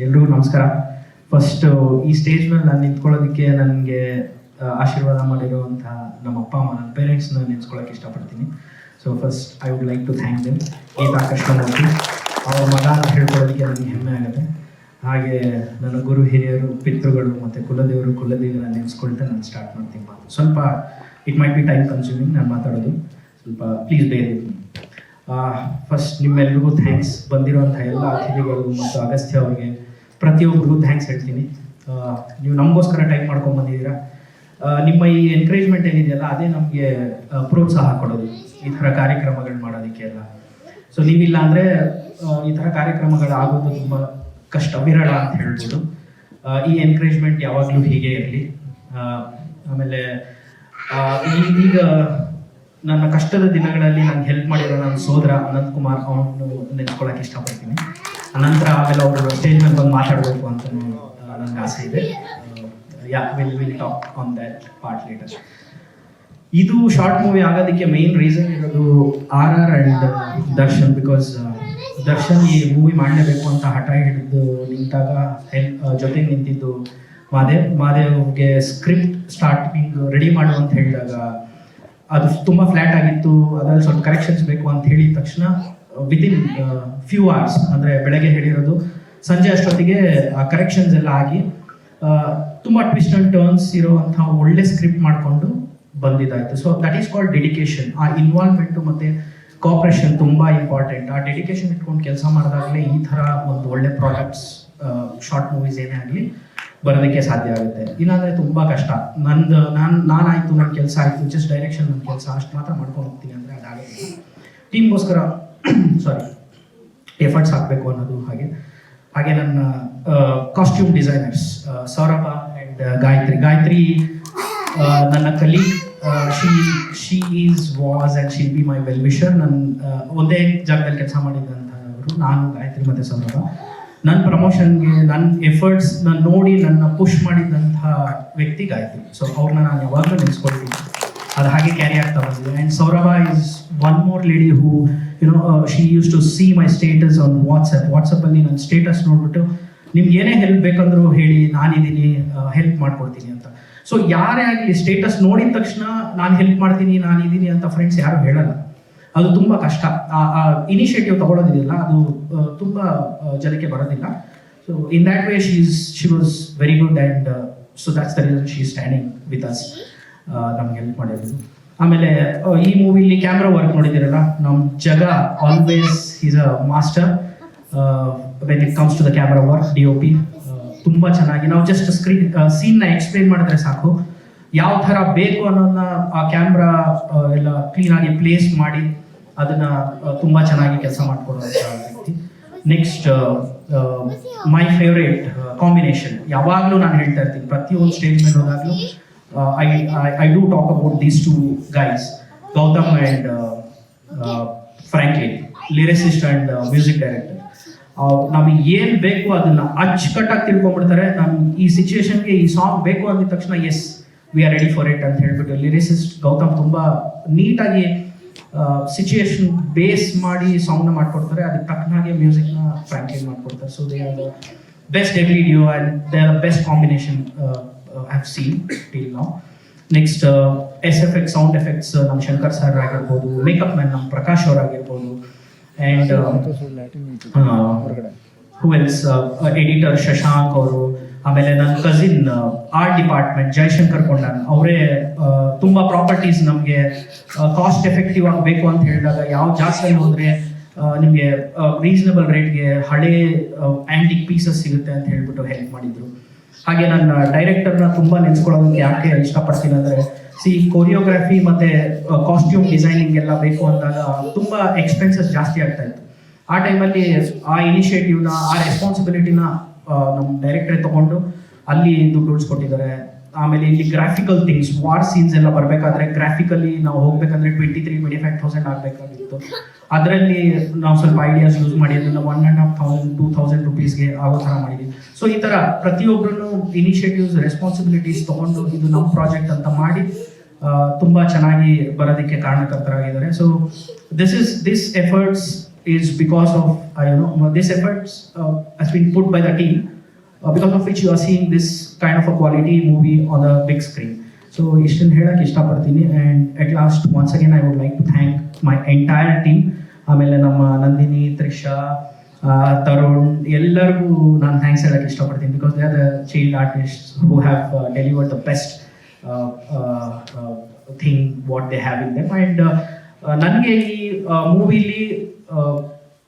ಎಲ್ರಿಗೂ ನಮಸ್ಕಾರ. ಫಸ್ಟ್ ಈ ಸ್ಟೇಜ್ ಮೇಲೆ ನಾನು ನಿಂತ್ಕೊಳ್ಳೋದಕ್ಕೆ ನನಗೆ ಆಶೀರ್ವಾದ ಮಾಡಿರುವಂತಹ ನಮ್ಮ ಅಪ್ಪ, ಅಮ್ಮ, ನನ್ನ ಪೇರೆಂಟ್ಸ್ನ ನೆನೆಸ್ಕೊಳ್ಳೋಕೆ ಇಷ್ಟಪಡ್ತೀನಿ. So first I would like to thank them Geetha Krishnamurthy. ಅವ್ರ ಮಗ ಅಂತ ಹೇಳ್ಕೊಳ್ಳೋದಕ್ಕೆ ನನಗೆ ಹೆಮ್ಮೆ ಆಗುತ್ತೆ. ಹಾಗೆ ನನ್ನ ಗುರು ಹಿರಿಯರು, ಪಿತೃಗಳು ಮತ್ತು ಕುಲದೇವರು ಕುಲದೇವರ ನೆನೆಸ್ಕೊಳ್ತಾ ನಾನು ಸ್ಟಾರ್ಟ್ ಮಾಡ್ತೀನಿ. ಸ್ವಲ್ಪ it might be time consuming ನಾನು ಮಾತಾಡೋದು. ಸ್ವಲ್ಪ ಪ್ಲೀಸ್ ಬೇರೆ ಫಸ್ಟ್ ನಿಮ್ಮೆಲ್ರಿಗೂ ಥ್ಯಾಂಕ್ಸ್ ಬಂದಿರುವಂಥ ಎಲ್ಲ ಅತಿಥಿಗಳು ಮತ್ತು ಅಗಸ್ತ್ಯ ಅವರಿಗೆ ಪ್ರತಿಯೊಬ್ಬರಿಗೂ ಥ್ಯಾಂಕ್ಸ್ ಹೇಳ್ತೀನಿ. ನೀವು ನಮಗೋಸ್ಕರ ಟೈಮ್ ಮಾಡ್ಕೊಂಡು ಬಂದಿದ್ದೀರಾ? ನಿಮ್ಮ ಈ ಎನ್ಕರೇಜ್ಮೆಂಟ್ ಏನಿದೆಯಲ್ಲ, ಅದೇ ನಮಗೆ ಪ್ರೋತ್ಸಾಹ ಕೊಡೋದು. ಈ ಥರ ಕಾರ್ಯಕ್ರಮಗಳು ಮಾಡೋದಕ್ಕೆ ಎಲ್ಲ. ಸೊ ನೀವಿಲ್ಲ ಅಂದರೆ ಈ ಥರ ಕಾರ್ಯಕ್ರಮಗಳು ಆಗೋದು ತುಂಬ ಕಷ್ಟ, ವಿರಳ ಅಂತ ಹೇಳ್ಬೋದು. ಈ ಎನ್ಕರೇಜ್ಮೆಂಟ್ ಯಾವಾಗಲೂ ಹೀಗೆ ಇರಲಿ. ಆಮೇಲೆ ಈಗ ನನ್ನ ಕಷ್ಟದ ದಿನಗಳಲ್ಲಿ ನಂಗೆ ಹೆಲ್ಪ್ ಮಾಡಿರೋ ನನ್ನ ಸೋದರ ಅನಂತ್ ಕುಮಾರ್ ಅವನು ನೆನ್ಸ್ಕೊಳಕ್ಕೆ ಇಷ್ಟಪಡ್ತೀನಿ. ಅನಂತರ ಆಮೇಲೆ ಅವರು ಸ್ಟೇಜ್ ಮೇಲೆ ಬಂದು ಮಾತಾಡಬೇಕು ಅಂತ ನನಗೆ ಆಸೆ ಇದೆ. Yeah will will talk on that part later ಇದು ಶಾರ್ಟ್ ಮೂವಿ ಆಗೋದಕ್ಕೆ ಮೇನ್ ರೀಸನ್ ಇರೋದು R R and Darshan because Darshan ಈ ಮೂವಿ ಮಾಡಲೇಬೇಕು ಅಂತ ಹಠ ಹಿಡಿದು ನಿಂತಾಗ ಹೆಲ್ಪ್ ಜೊತೆಗೆ ನಿಂತಿದ್ದು ಮಾದೇವ್ ಮಾದೇವ್ಗೆ ಸ್ಕ್ರಿಪ್ಟ್ ಸ್ಟಾರ್ಟಿಂಗ್ ರೆಡಿ ಮಾಡು ಅಂತ ಹೇಳಿದಾಗ ಅದು ತುಂಬ ಫ್ಲಾಟ್ ಆಗಿತ್ತು, ಅದರಲ್ಲಿ ಸ್ವಲ್ಪ ಕರೆಕ್ಷನ್ಸ್ ಬೇಕು ಅಂತ ಹೇಳಿದ ತಕ್ಷಣ ವಿತಿನ್ ಫ್ಯೂ ಅವರ್ಸ್ ಅಂದರೆ ಬೆಳಗ್ಗೆ ಹೇಳಿರೋದು, ಸಂಜೆ ಅಷ್ಟೊತ್ತಿಗೆ ಆ ಕರೆಕ್ಷನ್ಸ್ ಎಲ್ಲ ಆಗಿ ತುಂಬ ಟ್ವಿಸ್ಟ್ ಅಂಡ್ ಟರ್ನ್ಸ್ ಇರೋವಂಥ ಒಳ್ಳೆ ಸ್ಕ್ರಿಪ್ಟ್ ಮಾಡಿಕೊಂಡು ಬಂದಿದ್ದಾಯಿತು. So that is called dedication ಆ ಇನ್ವಾಲ್ವ್ಮೆಂಟು ಮತ್ತು ಕೋಪ್ರೇಷನ್ ತುಂಬ ಇಂಪಾರ್ಟೆಂಟ್ ಆ ಡೆಡಿಕೇಶನ್ ಇಟ್ಕೊಂಡು ಕೆಲಸ ಮಾಡಿದಾಗಲೇ ಈ ಥರ ಒಂದು ಒಳ್ಳೆ ಪ್ರಾಡಕ್ಟ್ಸ್ ಶಾರ್ಟ್ ಮೂವೀಸ್ ಏನೇ ಆಗಲಿ ಬರೋದಕ್ಕೆ ಸಾಧ್ಯ ಆಗುತ್ತೆ. ಇಲ್ಲಾಂದರೆ ತುಂಬ ಕಷ್ಟ. ನಂದು, ನಾನು, ನಾನಾಯಿತು ನನ್ನ ಕೆಲಸ ಆಯಿತು ಜಸ್ಟ್ ಡೈರೆಕ್ಷನ್ ನನ್ನ ಕೆಲಸ, ಅಷ್ಟು ಮಾತ್ರ ಮಾಡ್ಕೊಂಡು ಹೋಗ್ತೀನಿ ಅಂದರೆ ಅದಾಗುತ್ತೆ. ಟೀಮ್ಗೋಸ್ಕರ ಸಾರಿ ಎಫರ್ಟ್ಸ್ ಹಾಕಬೇಕು ಅನ್ನೋದು ಹಾಗೆ. ಹಾಗೆ ನನ್ನ costume designers Saurabha and Gayathri. Gayathri ನನ್ನ ಕಲಿ she she is was and she'll be my well wisher ನನ್ನ ಒಂದೇ ಜಾಗದಲ್ಲಿ ಕೆಲಸ ಮಾಡಿದ್ದಂಥವರು ನಾನು, ಗಾಯತ್ರಿ ಮತ್ತು ಸೌರಭ. ನನ್ನ ಪ್ರಮೋಷನ್ಗೆ ನನ್ನ ಎಫರ್ಟ್ಸ್ ನಾನು ನೋಡಿ ನನ್ನ ಪುಷ್ ಮಾಡಿದಂಥ ವ್ಯಕ್ತಿಗಾಯ್ತು. ಸೊ ಅವ್ರನ್ನ ನಾನು ಯಾವಾಗಲೂ ನೆನೆಸ್ಕೊಳ್ತೀನಿ. ಅದು ಹಾಗೆ ಕ್ಯಾರಿ ಆಗ್ತಾ ಬಂದಿದೆ. And Saurabha is one more lady who you know she used to see my status on WhatsApp ವಾಟ್ಸಪ್ಪಲ್ಲಿ ನನ್ನ ಸ್ಟೇಟಸ್ ನೋಡ್ಬಿಟ್ಟು, ನಿಮ್ಗೆ ಏನೇ ಹೆಲ್ಪ್ ಬೇಕಂದ್ರೂ ಹೇಳಿ ನಾನಿದ್ದೀನಿ ಹೆಲ್ಪ್ ಮಾಡ್ಕೊಡ್ತೀನಿ ಅಂತ. ಸೊ ಯಾರೇ ಆಗಲಿ ಸ್ಟೇಟಸ್ ನೋಡಿದ ತಕ್ಷಣ ನಾನು ಹೆಲ್ಪ್ ಮಾಡ್ತೀನಿ ನಾನಿದ್ದೀನಿ ಅಂತ ಫ್ರೆಂಡ್ಸ್ ಯಾರು ಹೇಳಲ್ಲ. ಅದು ತುಂಬ ಕಷ್ಟ. ಆ ಇನಿಷಿಯೇಟಿವ್ ತಗೊಳ್ಳೋದಿದೆಯಲ್ಲ ಅದು ತುಂಬ ಜನಕ್ಕೆ ಬರೋದಿಲ್ಲ. So in that way she is she was very good and so that's the reason she standing with us ನಮ್ಗೆ ಹೆಲ್ಪ್ ಮಾಡಿರೋದು. ಆಮೇಲೆ ಈ ಮೂವಿಲಿ ಕ್ಯಾಮ್ರಾ ವರ್ಕ್ ನೋಡಿದಿರಲ್ಲ ನಮ್ಮ Jaga always is a master when it comes to the camera work D O P ತುಂಬ ಚೆನ್ನಾಗಿ. ನಾವು ಜಸ್ಟ್ ಸ್ಕ್ರೀನ್ ಸೀನ್ನ ಎಕ್ಸ್ಪ್ಲೇನ್ ಮಾಡಿದ್ರೆ ಸಾಕು. ಯಾವ ಥರ ಬೇಕು ಅನ್ನೋದನ್ನ ಆ ಕ್ಯಾಮ್ರಾ ಎಲ್ಲ ಕ್ಲೀನಾಗಿ ಪ್ಲೇಸ್ ಮಾಡಿ ಅದನ್ನ ತುಂಬಾ ಚೆನ್ನಾಗಿ ಕೆಲಸ ಮಾಡ್ಕೊಡುವಂತಹ ವ್ಯಕ್ತಿ. ನೆಕ್ಸ್ಟ್ ಮೈ ಫೇವ್ರೇಟ್ ಕಾಂಬಿನೇಷನ್ ಯಾವಾಗಲೂ ನಾನು ಹೇಳ್ತಾ ಇರ್ತೀನಿ, ಪ್ರತಿಯೊಂದು ಸ್ಟೇಜ್ ಮೇಲೆ ಹೋದಾಗಲೂ I I do talk about these two guys Gautham and Franklin lyricist and music director ನಮಗೆ ಏನು ಬೇಕು ಅದನ್ನ ಅಚ್ಚುಕಟ್ಟಾಗಿ ತಿಳ್ಕೊಂಡ್ಬಿಡ್ತಾರೆ. ನಾನು ಈ ಸಿಚುವೇಶನ್ಗೆ ಈ ಸಾಂಗ್ ಬೇಕು ಅಂದಿದ ತಕ್ಷಣ S V R ready for it ಅಂತ ಹೇಳ್ಬಿಟ್ಟು ಲಿರಿಸಿಸ್ಟ್ ಗೌತಮ್ ತುಂಬ ನೀಟಾಗಿ ಸಿಚುಯೇಷನ್ ಬೇಸ್ ಮಾಡಿ ಸಾಂಗ್ನ ಮಾಡ್ಕೊಡ್ತಾರೆ ಅದಕ್ಕೆ ತಕ್ಕನಾಗೆ ಮ್ಯೂಸಿಕ್ನ ಫ್ರಾಂಕ್ಲಿನ್ ಮಾಡ್ಕೊಡ್ತಾರೆ. So they are the best every duo and they are best combination have seen till ನಾವು next S F X sound effects ನಮ್ಮ ಶಂಕರ್ ಸರ್ ಆಗಿರ್ಬೋದು ಮೇಕಪ್ ಮ್ಯಾನ್ ನಮ್ಮ ಪ್ರಕಾಶ್ ಅವ್ರು ಆಗಿರ್ಬೋದು. And who else editor Shashank ಅವರು ಆಮೇಲೆ ನನ್ನ cousin art department Jayashankar Kondan, ಅವರೇ ತುಂಬಾ ಪ್ರಾಪರ್ಟೀಸ್ ನಮಗೆ ಕಾಸ್ಟ್ ಎಫೆಕ್ಟಿವ್ ಆಗಬೇಕು ಅಂತ ಹೇಳಿದಾಗ ಯಾವ ಜಾಸ್ತಿ ಹೋದ್ರೆ ನಿಮಗೆ ರೀಸನಬಲ್ ರೇಟ್ಗೆ ಹಳೆ ಆಂಟಿಕ್ ಪೀಸಸ್ ಸಿಗುತ್ತೆ ಅಂತ ಹೇಳ್ಬಿಟ್ಟು ಹೆಲ್ಪ್ ಮಾಡಿದ್ರು. ಹಾಗೆ ನನ್ನ ಡೈರೆಕ್ಟರ್ನ ತುಂಬಾ ನೆನ್ಸ್ಕೊಳ್ಳೋದಕ್ಕೆ ಯಾಕೆ ಇಷ್ಟಪಡ್ತೀನಿ ಅಂದ್ರೆ ಸಿ ಕೊರಿಯೋಗ್ರಫಿ ಮತ್ತೆ ಕಾಸ್ಟ್ಯೂಮ್ ಡಿಸೈನಿಂಗ್ ಎಲ್ಲ ಬೇಕು ಅಂದಾಗ ತುಂಬಾ ಎಕ್ಸ್ಪೆನ್ಸಸ್ ಜಾಸ್ತಿ ಆಗ್ತಾ ಇತ್ತು. ಆ ಟೈಮಲ್ಲಿ ಆ ಇನಿಷಿಯೇಟಿವ್ನ ಆ ರೆಸ್ಪಾನ್ಸಿಬಿಲಿಟಿನ ನಮ್ಮ ಡೈರೆಕ್ಟ್ರೇ ತಗೊಂಡು ಅಲ್ಲಿ ದುಡ್ಡು ಉಳಿಸ್ಕೊಟ್ಟಿದ್ದಾರೆ ಆಮೇಲೆ ಇಲ್ಲಿ ಗ್ರಾಫಿಕಲ್ ಥಿಂಗ್ಸ್ ವಾರ್ ಸೀನ್ಸ್ ಎಲ್ಲ ಬರಬೇಕಾದ್ರೆ ಗ್ರಾಫಿಕಲಿ ನಾವು ಹೋಗ್ಬೇಕಂದ್ರೆ twenty three twenty five thousand ಆಗಬೇಕಾಗಿತ್ತು. ಅದರಲ್ಲಿ ನಾವು ಸ್ವಲ್ಪ ಐಡಿಯಾಸ್ ಯೂಸ್ ಮಾಡಿ, ಅದನ್ನ one and half thousand two thousand ರುಪೀಸ್ಗೆ ಆಗೋ ಥರ ಮಾಡಿದ್ವಿ. ಸೊ ಈ ಥರ ಪ್ರತಿಯೊಬ್ಬರೂ ಇನಿಷಿಯೇಟಿವ್ಸ್ ರೆಸ್ಪಾನ್ಸಿಬಿಲಿಟೀಸ್ ತಗೊಂಡು ಇದು ನಮ್ಮ ಪ್ರಾಜೆಕ್ಟ್ ಅಂತ ಮಾಡಿ ತುಂಬಾ ಚೆನ್ನಾಗಿ ಬರೋದಕ್ಕೆ ಕಾರಣಕರ್ತರಾಗಿದ್ದಾರೆ. So this is this efforts is because of uh, you know this efforts uh, has been put by the team uh, because of which you are seeing this kind of a quality movie on the big screen. So ಇಷ್ಟನ್ನು ಹೇಳಕ್ಕೆ ಇಷ್ಟಪಡ್ತೀನಿ and at last once again I would like to thank my entire team ಆಮೇಲೆ ನಮ್ಮ ನಂದಿನಿ ತ್ರಿಷಾ ಆ, ತರುಣ್ ಎಲ್ಲರಿಗೂ ನಾನು thanks ಹೇಳಕ್ಕೆ ಇಷ್ಟಪಡ್ತೀನಿ because they are the child artist who have delivered the best thing what they have in them and ನನಗೆ ಈ ಮೂವಿಲಿ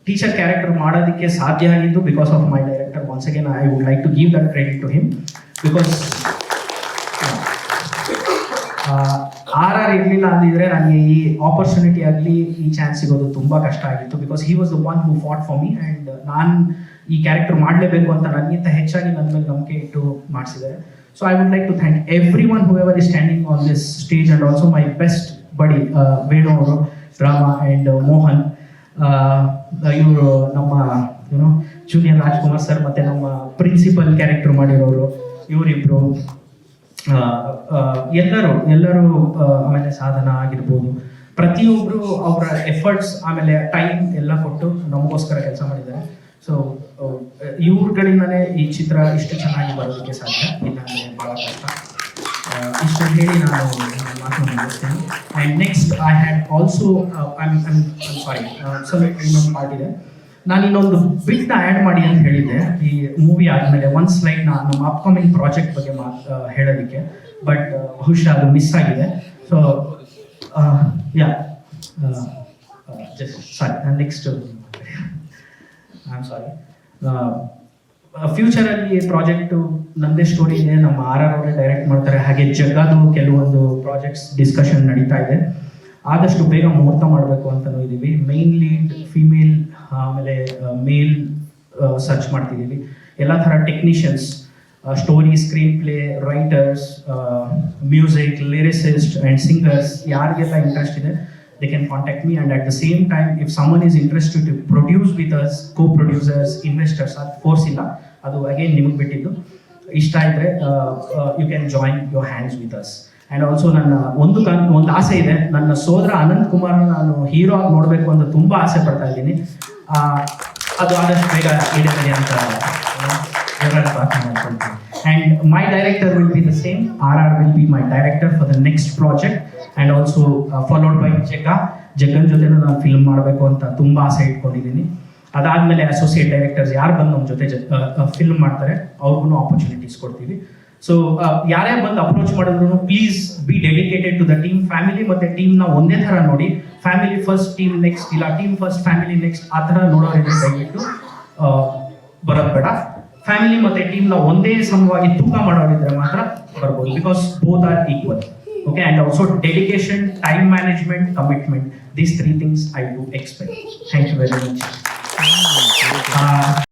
ಟೀಚರ್ ಕ್ಯಾರೆಕ್ಟರ್ ಮಾಡೋದಕ್ಕೆ ಸಾಧ್ಯ ಆಗಿದ್ದು because of my director once again I would like to give that credit to him because R R ಇರಲಿಲ್ಲ ಅಂದಿದ್ರೆ ನನಗೆ ಈ ಆಪರ್ಚುನಿಟಿ ಆಗಲಿ ಈ ಚಾನ್ಸ್ ಸಿಗೋದು ತುಂಬ ಕಷ್ಟ ಆಗಿತ್ತು because he was the one who fought for me and ನಾನು ಈ ಕ್ಯಾರೆಕ್ಟರ್ ಮಾಡಲೇಬೇಕು ಅಂತ ನನಗಿಂತ ಹೆಚ್ಚಾಗಿ ನನ್ನ ಮೇಲೆ ನಂಬಿಕೆ ಇಟ್ಟು ಮಾಡಿಸಿದ್ದಾರೆ so I would like to thank everyone whoever is standing on this stage and also my best buddy Venu ಅವರು, ರಾಮ ಆ್ಯಂಡ್ ಮೋಹನ್. ಇವರು ನಮ್ಮ ಏನು ಜೂನಿಯರ್ ರಾಜ್ಕುಮಾರ್ ಸರ್ ಮತ್ತೆ ನಮ್ಮ ಪ್ರಿನ್ಸಿಪಲ್ ಕ್ಯಾರೆಕ್ಟರ್ ಮಾಡಿರೋರು, ಇವರಿಬ್ರು ಎಲ್ಲರೂ ಎಲ್ಲರೂ ಆಮೇಲೆ ಸಾಧನ ಆಗಿರ್ಬೋದು. ಪ್ರತಿಯೊಬ್ಬರು ಅವರ ಎಫರ್ಟ್ಸ್ ಆಮೇಲೆ ಟೈಮ್ ಎಲ್ಲ ಕೊಟ್ಟು ನಮಗೋಸ್ಕರ ಕೆಲಸ ಮಾಡಿದ್ದಾರೆ. ಸೊ ಇವ್ರಗಳಿಂದಲೇ ಈ ಚಿತ್ರ ಇಷ್ಟು ಚೆನ್ನಾಗಿ ಬರೋದಕ್ಕೆ ಸಾಧ್ಯ. ಇಲ್ಲ ಭಾಳ ಕಷ್ಟ ಇಷ್ಟು ಹೇಳಿ ನಾನು ಮಾತನ್ನು ಮುಗಿಸ್ತೇನೆ and next I had also sorry ಸ್ವಲ್ಪ ಇನ್ನೊಂದು ಪಾರ್ಟ್ ಇದೆ ನಾನು ಇನ್ನೊಂದು ಬಿಟ್ನ ಆ್ಯಡ್ ಮಾಡಿ ಅಂತ ಹೇಳಿದ್ದೆ. ಈ ಮೂವಿ ಆದಮೇಲೆ ಒಂದು ಸ್ಲೈಡ್ ನಮ್ಮ ಅಪ್ಕಮಿಂಗ್ ಪ್ರಾಜೆಕ್ಟ್ ಬಗ್ಗೆ ಮಾತು ಹೇಳೋದಕ್ಕೆ. ಬಟ್ ಬಹುಶಃ ಅದು ಮಿಸ್ ಆಗಿದೆ. ಸೊ ಯಾ ಜಸ್ಟ್ ಸಾರಿ ನಾನು ನೆಕ್ಸ್ಟ್ ಐ ಆಮ್ ಸಾರಿ ಫ್ಯೂಚರಲ್ಲಿ ಪ್ರಾಜೆಕ್ಟು ನಂದೇ ಸ್ಟೋರಿ ಇದೆ. ನಮ್ಮ ಆರ್ ಆರ್ ಅವರೇ ಡೈರೆಕ್ಟ್ ಮಾಡ್ತಾರೆ. ಹಾಗೆ ಜಗದು ಕೆಲವೊಂದು ಪ್ರಾಜೆಕ್ಟ್ಸ್ ಡಿಸ್ಕಷನ್ ನಡೀತಾ ಇದೆ. ಆದಷ್ಟು ಬೇಗ ಮುಹೂರ್ತ ಮಾಡಬೇಕು ಅಂತಲೂ ಇದ್ದೀವಿ. ಮೇನ್ಲಿ ಫೀಮೇಲ್ ಆಮೇಲೆ ಮೇಲ್ ಸರ್ಚ್ ಮಾಡ್ತಿದ್ದೀವಿ. ಎಲ್ಲ ಥರ technicians story screenplay writers music lyricist and singers ಯಾರಿಗೆಲ್ಲ ಇಂಟ್ರೆಸ್ಟ್ ಇದೆ they can contact me and at the same time if someone is interested to produce with us co producers investors ಅದು force ಇಲ್ಲ. ಅದು again ನಿಮಗೆ ಬಿಟ್ಟಿದ್ದು. ಇಷ್ಟ ಇದ್ರೆ you can join your hands with us and also ನನ್ನ ಒಂದು ಕನ್, ಒಂದು ಆಸೆ ಇದೆ. ನನ್ನ ಸೋದರ ಅನಂತ್ ಕುಮಾರ್ ನಾನು ಹೀರೋ ಆಗಿ ನೋಡಬೇಕು ಅಂತ ತುಂಬ ಆಸೆ ಪಡ್ತಾ ಇದ್ದೀನಿ. ಅದು ಆದಷ್ಟು ಬೇಗ ಈಡೇರಲಿ ಅಂತ and my director will be the same R R will be my director for the next project and also followed by Jagga Jaggan ಜೊತೆನೂ ನಾನು ಫಿಲ್ಮ್ ಮಾಡಬೇಕು ಅಂತ ತುಂಬ ಆಸೆ ಇಟ್ಕೊಂಡಿದ್ದೀನಿ. ಅದಾದಮೇಲೆ ಅಸೋಸಿಯೇಟ್ ಡೈರೆಕ್ಟರ್ಸ್ ಯಾರು ಬಂದು ನಮ್ಮ ಜೊತೆ ಫಿಲ್ಮ್ ಮಾಡ್ತಾರೆ ಅವ್ರಿಗೂ ಆಪರ್ಚುನಿಟೀಸ್ ಕೊಡ್ತೀವಿ. ಸೊ ಯಾರೇ ಬಂದು ಅಪ್ರೋಚ್ ಮಾಡಿದ್ರು please be dedicated to the team family ಮತ್ತೆ ಟೀಮ್ನ ಒಂದೇ ಥರ ನೋಡಿ. ಫ್ಯಾಮಿಲಿ ಫಸ್ಟ್ ಟೀಮ್ ನೆಕ್ಸ್ಟ್ ಇಲ್ಲ. ಟೀಮ್ ಫಸ್ಟ್ ಫ್ಯಾಮಿಲಿ ನೆಕ್ಸ್ಟ್ ಆ ಥರ ನೋಡೋರಿದ್ರೆ ದಯವಿಟ್ಟು ಬರೋದು ಬೇಡ. ಫ್ಯಾಮಿಲಿ ಮತ್ತೆ ಟೀಮ್ನ ಒಂದೇ ಸಮವಾಗಿ ತೂಕ ಮಾಡೋರಿದ್ರೆ ಮಾತ್ರ ಬರ್ಬೋದು. Because both are equal okay and also dedication time management commitment these three things I do expect thank you very much あ